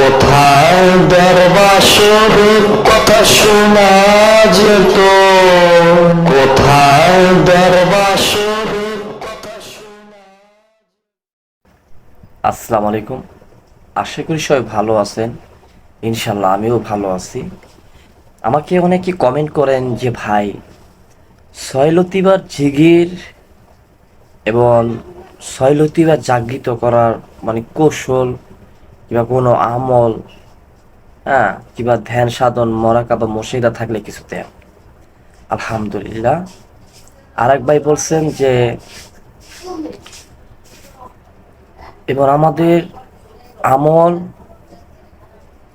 কোথায় দরবাসর কথা শোনা যেত? কোথায় দরবাসর আসসালামু আলাইকুম। আশা করি সবাই ভালো আছেন। ইনশাল্লাহ আমিও ভালো আছি। আমাকে অনেকে কমেন্ট করেন যে, ভাই শৈলতিবার জিগির এবং শৈলতিবার জাগৃত করার মানে কৌশল কিংবা কোনো আমল হ্যাঁ কিংবা ধ্যান সাধন মরাকাবা মসজিদা থাকলে কিছু দেন আলহামদুলিল্লাহ। আরেক ভাই বলছেন যে, এবার আমাদের আমল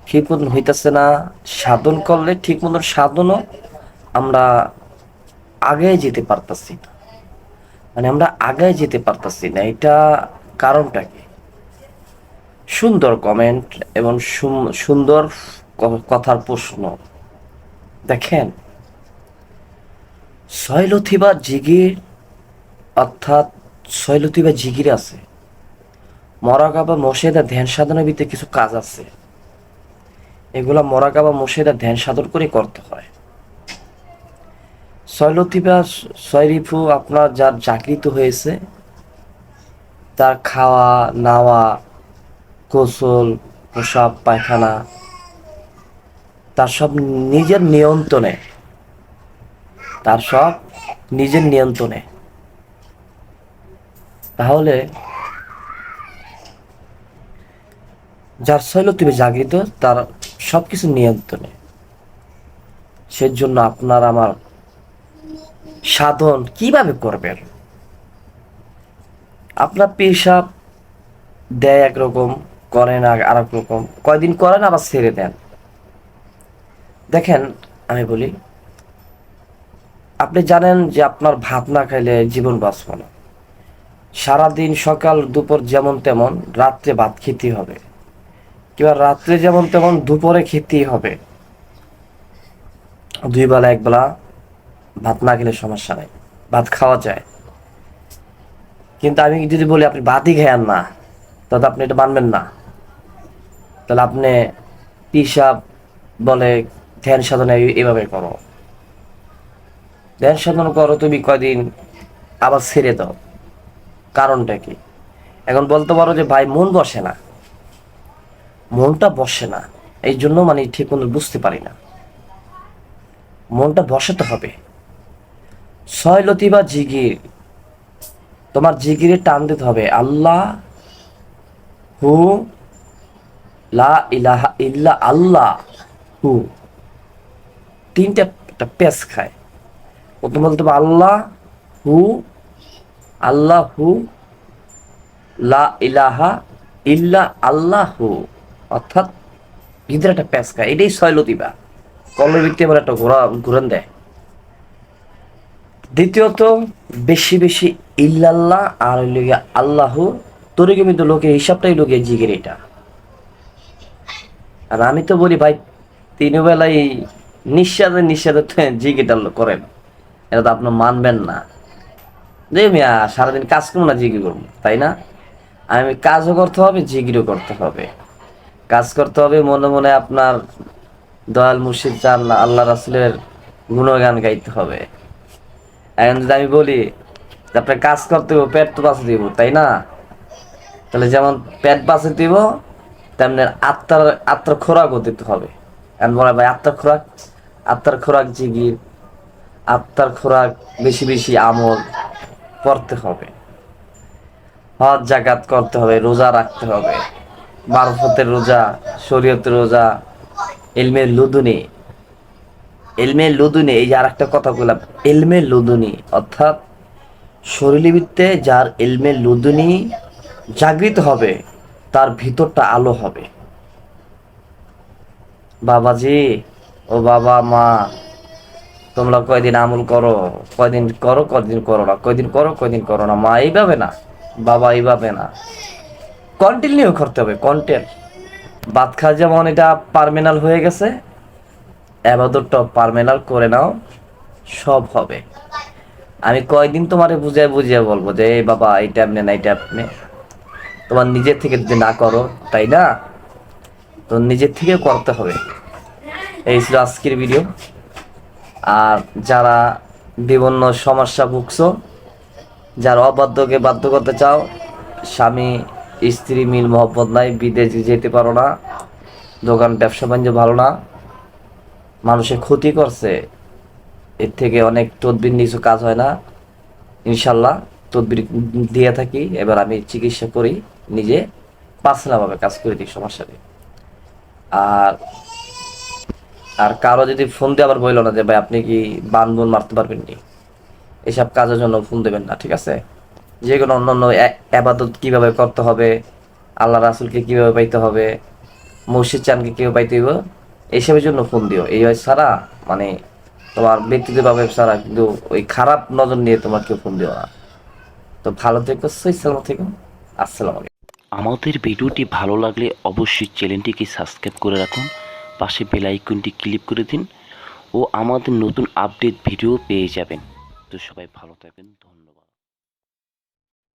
ঠিক মতন হইতেছে না, সাধন করলে ঠিক মতন সাধনও আমরা আগে যেতে পারতাছি না। মানে আমরা আগে যেতে পারতাছি না, এটা কারণটা কি? সুন্দর কমেন্ট এবং সুন্দর কথার প্রশ্ন। দেখেন শৈলথি বা জিগির, অর্থাৎ শৈলথি বা জিগির আছে। মরাকাবা মশেদা ধ্যান সাধনের ভিতরে কিছু কাজ আছে। এগুলা মরাকাবা মশেদা ধ্যান সাধন করে করতে হয়। শৈলতিবা শৈরিফু আপনার যার জাগৃত হয়েছে, তার খাওয়া, নাওয়া গোসল প্রসাব পায়খানা, তার সব নিজের নিয়ন্ত্রণে, তার সব নিজের নিয়ন্ত্রণে। তাহলে যার শৈলতিবে জাগৃত, তার সবকিছু নিয়ন্ত্রণে। সেজন্য আপনার আমার সাধন কীভাবে করবেন? আপনার পেশাব দেয় একরকম করেন আর- রকম কয়দিন করেন, আবার ছেড়ে দেন। দেখেন, আমি বলি, আপনি জানেন যে আপনার ভাত না খাইলে জীবন বাঁচব না। সারাদিন সকাল, দুপুর যেমন তেমন, রাত্রে ভাত খেতে হবে। কিংবা রাত্রে যেমন তেমন, দুপুরে খেতেই হবে। দুই বেলা, এক বেলা ভাত না খেলে সমস্যা নেই। ভাত খাওয়া যায়। কিন্তু আমি যদি বলি, আপনি ভাতই খেয়ান না তাহলে আপনি এটা মানবেন না। তাহলে আপনি পিসাব বলে ধ্যান সাধনা এইভাবে করো। ধ্যান সাধনা করো তুমি কয়দিন আবার ছেড়ে দাও। কারণটা কি? এখন বলতে পারো যে ভাই মন বসে না। মনটা বসে না। এই জন্য মানে ঠিক মতো বুঝতে পারি না। মনটা বসাতে হবে। ছয়লতি বা জিগির। তোমার জিগিরে টান দিতে হবে। আল্লাহ হু, লা ইলাহা ইল্লা আল্লাহ, হু। তিনটা পেস খায়। প্রথম বলতে হবে আল্লাহ, হু আল্লাহ, হু। লা ইলাহা ইল্লা আল্লাহু অর্থাৎ ভিতরে একটা প্যাঁচ খায়। এটাই শৈলতিবা কলের ভিত্তি আবার একটা ঘোরা, ঘুরান দেয়। দ্বিতীয়ত, বেশি বেশি ইল্লাল্লাহ, আর আল্লাহু তরিকে কিন্তু লোকের হিসাবটাই লোকের জিগের এটা। আর আমি তো বলি ভাই তিন বেলায় নিঃশ্বাসে নিঃশ্বাসে জিগিটা করেন। এটা তো আপনি মানবেন না। যে মিয়া সারাদিন কাজ করব না, জিগি করব, তাই না? আমি কাজও করতে হবে, জিগিরও করতে হবে। কাজ করতে হবে, মনে মনে আপনার দয়াল মুর্শিদ চান, আল্লাহ রাসুলের গুণগান গাইতে হবে। এখন যদি আমি বলি আপনার কাজ করতে হবে, পেট তো বাঁচে দিব, তাই না? তাহলে যেমন পেট বাঁচে দিব, তেমনি আত্মার আত্মার খোরাকও দিতে হবে। এখন বলে ভাই, আত্মার খোরাক আত্মার খোরাক জিগির, আত্মার খোরাক বেশি বেশি আমল পড়তে হবে। হজ জাকাত করতে হবে, রোজা রাখতে হবে। মারফতের রোজা, শরীয়তের রোজা এলমে লুদুনি। এলমে লুদুনি, এই যে একটা কথা বললাম এলমে লুদুনি। অর্থাৎ শরীরবৃত্তে যার এলমে লুদুনি জাগৃত হবে, তার ভিতরটা আলো হবে। বাবাজি, ও বাবা মা, তোমরা কয়দিন আমল করো, কয়দিন করো কয়দিন করো না, কয়দিন করো কয়দিন করো না, মা এইভাবে না, বাবা এইভাবে না। কন্টিনিউ করতে হবে কন্টেন্ট খাওয়া যেমন এটা পারমেনাল হয়ে গেছে আবাদতটা পারমেনাল করে নাও, সব হবে। আমি কয়দিন তোমারে বুঝিয়ে বুঝিয়ে বলব যে, এই বাবা এইটা আপনি না এইটা আপনি তোমার নিজের থেকে যদি না করো, তাই না? তো নিজের থেকে করতে হবে। এই ছিল আজকের ভিডিও আর যারা বিভিন্ন সমস্যা ভুগছো, যারা অবাধ্যকে বাধ্য করতে চাও, স্বামী, স্ত্রী, মিল, মহব্বত নাই, বিদেশে যেতে পারো না, দোকান, ব্যবসা, বাণিজ্য ভালো না, মানুষের ক্ষতি করছে, এর থেকে অনেক তদবির কিছু কাজ হয় না। ইনশাল্লাহ তদবির দিয়ে থাকি, এবার আমি চিকিৎসা করি। নিজে পার্সোনালভাবে কাজ করে দিই সমস্যা নেই আর আর কারও যদি ফোন দিয়ে আবার বলল না যে, ভাই, আপনি কি বান বুন মারতে পারবেন নি? এসব কাজের জন্য ফোন দেবেন না, ঠিক আছে? যে কোনো অন্য অন্য আবাদত কীভাবে করতে হবে, আল্লাহ রাসুলকে কীভাবে পাইতে হবে, মসজিদ চানকে কীভাবে পাইতে হইব এইসবের জন্য ফোন দিও। এই ছাড়া মানে তোমার ব্যক্তিগতভাবে ছাড়া কিন্তু ওই খারাপ নজর নিয়ে তোমার কেউ ফোন দিও না। তো ভালো থেকো সই সালামত থেকো। আসসালামু আমাদের ভিডিওটি ভালো লাগলে অবশ্যই চ্যানেলটিকে সাবস্ক্রাইব করে রাখুন, পাশে বেল আইকনটি ক্লিক করে দিন ও আমাদের নতুন আপডেট ভিডিও পেয়ে যাবেন। তো সবাই ভালো থাকবেন, ধন্যবাদ।